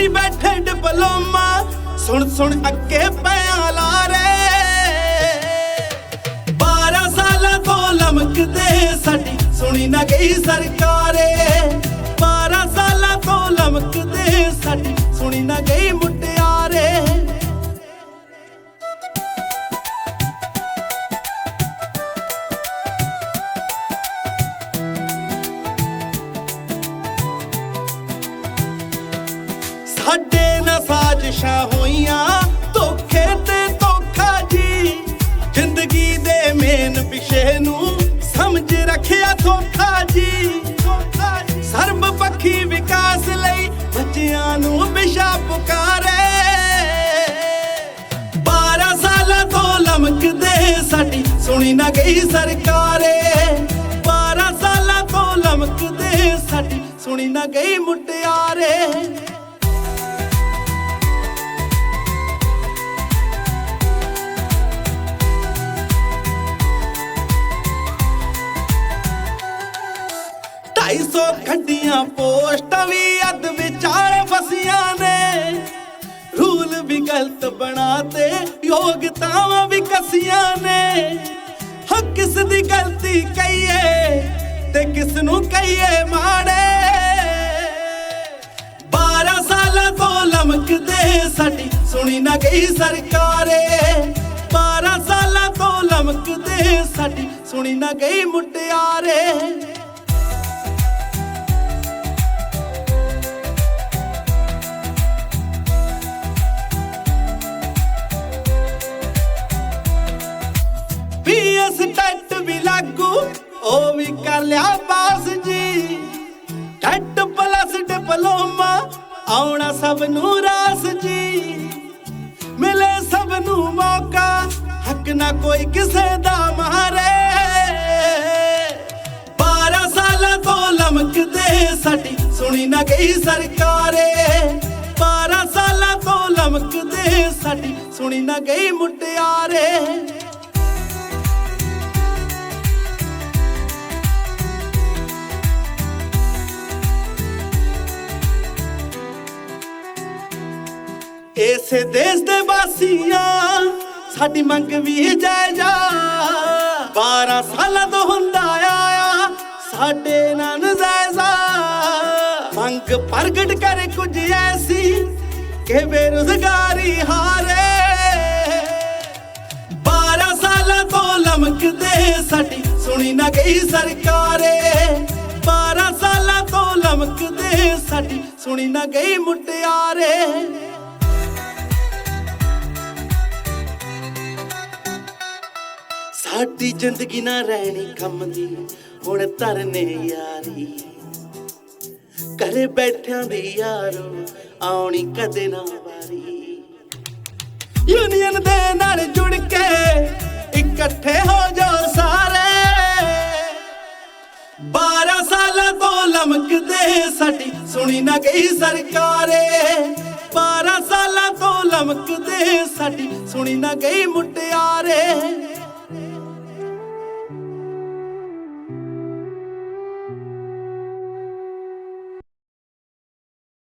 ਘਰੀ ਬੈਠੇ ਡਿਪਲੋਮਾ। ਸੁਣ ਸੁਣ ਅੱਕੇ ਪਿਆ ਲਾਰੇ। 12 ਸਾਲਾਂ ਤੋਂ ਲਮਕਦੇ ਸਾਡੀ, ਸੁਣੀ ਨਾ ਗਈ ਸਰਕਾਰੇ। ਸਾਡੇ ਨਾਲ ਸਾਜ਼ਿਸ਼ਾਂ ਹੋਈਆਂ, ਧੋਖੇ ਤੇ ਧੋਖਾ ਜੀ। ਜ਼ਿੰਦਗੀ ਦੇ ਮੇਨ ਵਿਸ਼ੇ ਨੂੰ ਸਮਝ ਰੱਖਿਆ ਧੋਖਾ ਜੀ। ਸਰਬ ਪੱਖੀ ਵਿਕਾਸ ਲਈ ਬੱਚਿਆਂ ਨੂੰ ਵਿਸ਼ਾ ਪੁਕਾਰੇ। 12 ਸਾਲਾਂ ਤੋਂ ਲਮਕਦੇ ਸਾਡੀ ਸੁਣੀ ਨਾ ਗਈ ਸਰਕਾਰੇ। 12 ਸਾਲਾਂ ਤੋਂ ਲਮਕਦੇ ਸਾਡੀ ਸੁਣੀ ਨਾ ਗਈ ਮੁਟਿਆਰੇ। ਖੱਡੀਆਂ ਪੋਸਟਾਂ ਵੀ ਅੱਧ ਵਿਚਾਲੇ ਫਸੀਆਂ ਨੇ। ਰੂਲ ਵੀ ਗਲਤ ਬਣਾਤੇ ਯੋਗਤਾਵਾਂ ਵੀ ਕਸੀਆਂ ਨੇ। ਹਾਂ, ਕਿਸ ਦੀ ਗਲਤੀ ਕਹੀਏ ਤੇ ਕਿਸ ਨੂੰ ਕਹੀਏ ਮਾੜੇ। 12 ਸਾਲਾਂ ਤੋਂ ਲਮਕਦੇ ਸਾਡੀ ਸੁਣੀ ਨਾ ਗਈ ਸਰਕਾਰੇ। 12 ਸਾਲਾਂ ਤੋਂ ਲਮਕਦੇ ਸਾਡੀ ਸੁਣੀ ਨਾ ਗਈ ਮੁਟਿਆਰੇ। ਉਹ ਵੀ ਕਰ ਲਿਆ ਪਾਸ ਜੀ। ਟੈਟ ਪਲੱਸ ਡਿਪਲੋਮਾ, ਆਉਣਾ ਸਭ ਨੂੰ ਰਾਸ ਜੀ। ਮਿਲੇ ਸਭ ਨੂੰ ਮੌਕਾ, ਹੱਕ ਨਾ ਕੋਈ ਕਿਸੇ ਦਾ ਮਾਰੇ। 12 ਸਾਲਾਂ ਤੋਂ ਲਮਕਦੇ ਸਾਡੀ, ਸੁਣੀ ਨਾ ਗਈ ਸਰਕਾਰੇ। 12 ਸਾਲਾਂ ਤੋਂ ਲਮਕਦੇ ਸਾਡੀ, ਸੁਣੀ ਨਾ ਗਈ ਮੁਟਿਆਰੇ। ਇਸੇ ਦੇਸ਼ ਦੇ ਵਾਸੀਆਂ, ਸਾਡੀ ਮੰਗ ਵੀ ਜਾਇਜਾ। 12 ਸਾਲਾਂ ਤੋਂ ਹੁੰਦਾ ਆਇਆ, ਸਾਡੇ ਨਾਲ ਨਜ਼ਾਇਜ਼ਾ ਮੰਗ ਪ੍ਰਗਟ ਕਰ ਕੁਝ ਐਸੀ ਕਿ ਬੇਰੁਜ਼ਗਾਰੀ ਹਾਰੇ। 12 ਸਾਲਾਂ ਤੋਂ ਲਮਕਦੇ ਸਾਡੀ, ਸੁਣੀ ਨਾ ਗਈ ਸਰਕਾਰੇ। 12 ਸਾਲਾਂ ਤੋਂ ਲਮਕਦੇ ਸਾਡੀ, ਸੁਣੀ ਨਾ ਗਈ ਮੁਟਿਆਰੇ। ਸਾਡੀ ਜ਼ਿੰਦਗੀ ਨਾ ਰਹਿਣੀ ਕੰਮ ਦੀ, ਹੁਣ ਤਰਨੇ ਯਾਰੀ। ਘਰੇ ਬੈਠਿਆਂ ਦੀ ਯਾਰੋ, ਆਉਣੀ ਕਦੇ ਨਾ ਵਾਰੀ। ਯੂਨੀਅਨ ਦੇ ਨਾਲ ਜੁੜ ਕੇ ਇਕੱਠੇ ਹੋ ਜਾਓ ਸਾਰੇ। 12 ਸਾਲਾਂ ਤੋਂ ਲਮਕਦੇ ਸਾਡੀ, ਸੁਣੀ ਨਾ ਗਈ ਸਰਕਾਰੇ। 12 ਸਾਲਾਂ ਤੋਂ ਲਮਕਦੇ ਸਾਡੀ, ਸੁਣੀ ਨਾ ਗਈ ਮੁਟਿਆਰੇ।